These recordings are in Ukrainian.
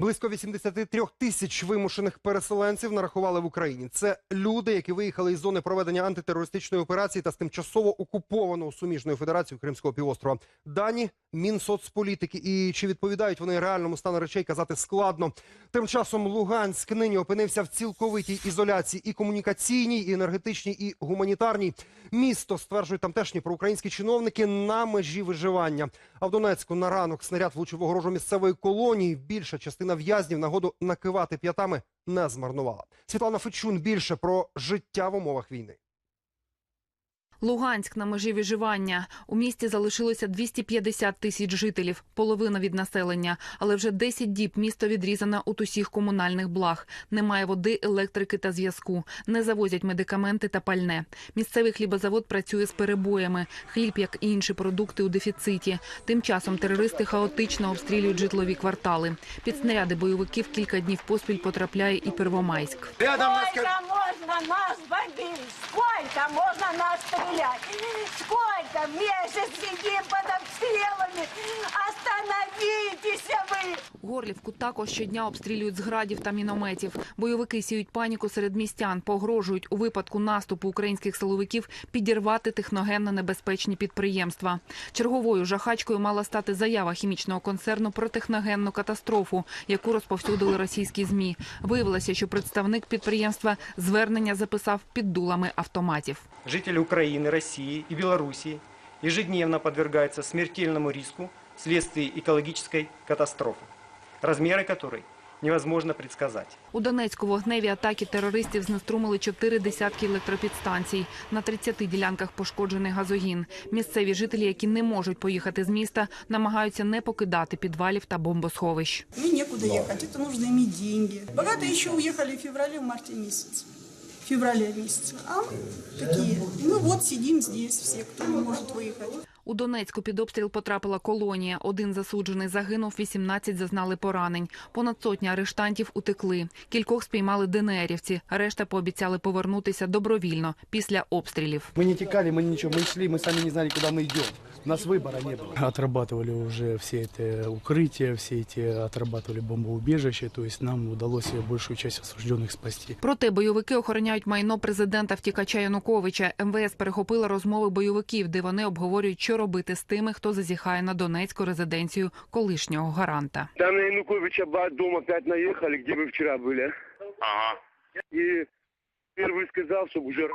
Близько 83 тисяч вимушених переселенців нарахували в Україні. Це люди, які виїхали із зони проведення антитерористичної операції та з тимчасово окупованого суміжною федерацією Кримського півострова. Дані Мінсоцполітики і чи відповідають вони реальному стану речей, казати складно. Тим часом Луганськ нині опинився в цілковитій ізоляції і комунікаційній, і енергетичній, і гуманітарній. Місто стверджують тамтешні проукраїнські чиновники на межі виживання. А в Донецьку на ранок снаряд влучив огорожу місцевої колонії. Більша частина в'язнів нагоду накивати п'ятами не змарнувала. Світлана Фечун більше про життя в умовах війни. Луганськ на межі виживання. У місті залишилося 250 тисяч жителів, половина від населення. Але вже 10 діб місто відрізано від усіх комунальних благ. Немає води, електрики та зв'язку. Не завозять медикаменти та пальне. Місцевий хлібозавод працює з перебоями. Хліб, як і інші продукти, у дефіциті. Тим часом терористи хаотично обстрілюють житлові квартали. Під снаряди бойовиків кілька днів поспіль потрапляє і Первомайськ. Можно нас можно нас стрелять? Сколько месяц сидим под Горлівку також щодня обстрілюють з градів та мінометів. Бойовики сіють паніку серед містян, погрожують у випадку наступу українських силовиків підірвати техногенно небезпечні підприємства. Черговою жахачкою мала стати заява хімічного концерну про техногенну катастрофу, яку розповсюдили російські змі. Виявилося, що представник підприємства звернення записав під дулами автоматів. Жители Украины, России и Белоруссии ежедневно подвергаются смертельному риску вследствие экологической катастрофы, размеры которой невозможно предсказать. У Донецьку вогневі атаки терористів знеструмили чотири десятки електропідстанцій. На 30 ділянках пошкоджений газогін. Місцеві жителі, які не можуть поїхати з міста, намагаються не покидати підвалів та бомбосховищ. Ну, некуда ехать, это нужно иметь деньги. Богатые еще уехали в феврале, в марте месяце. В феврале месяце. А мы такие. Ну вот сидим здесь все, кто не может выехать. У Донецьку під обстріл потрапила колонія. Один засуджений загинув, 18 зазнали поранень. Понад сотня арештантів утекли. Кількох спіймали ДНРівці. Решта пообіцяли повернутися добровільно після обстрілів. Мы не текали, мы ничего, мы шли, мы сами не знали, куда мы идем. У нас выбора не было. Отрабатывали уже все это укрытия, все эти отрабатывали бомбоубежища, то есть нам удалось большую часть осужденных спасти. Проте бойовики охороняють майно президента втікача Януковича. МВС перехопила розмови бойовиків, де вони обговорюють, що робити з тими, хто зазіхає на Донецьку резиденцію колишнього гаранта. Там на Януковича ба- дом опять наехали, где вы вчера были. Ага. И первый сказал, чтобы уже р-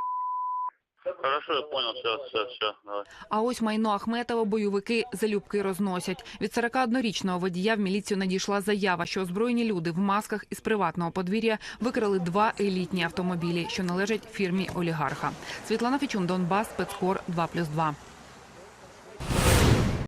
Хорошо, я понял. Все, все, все. Давай. А ось майно Ахметова бойовики залюбки розносять. Від 41-річного водія в міліцію надійшла заява, що озброєні люди в масках із приватного подвір'я викрали два елітні автомобілі, що належать фірмі олігарха. Світлана Фічун, Донбас, спецкор 2+,2.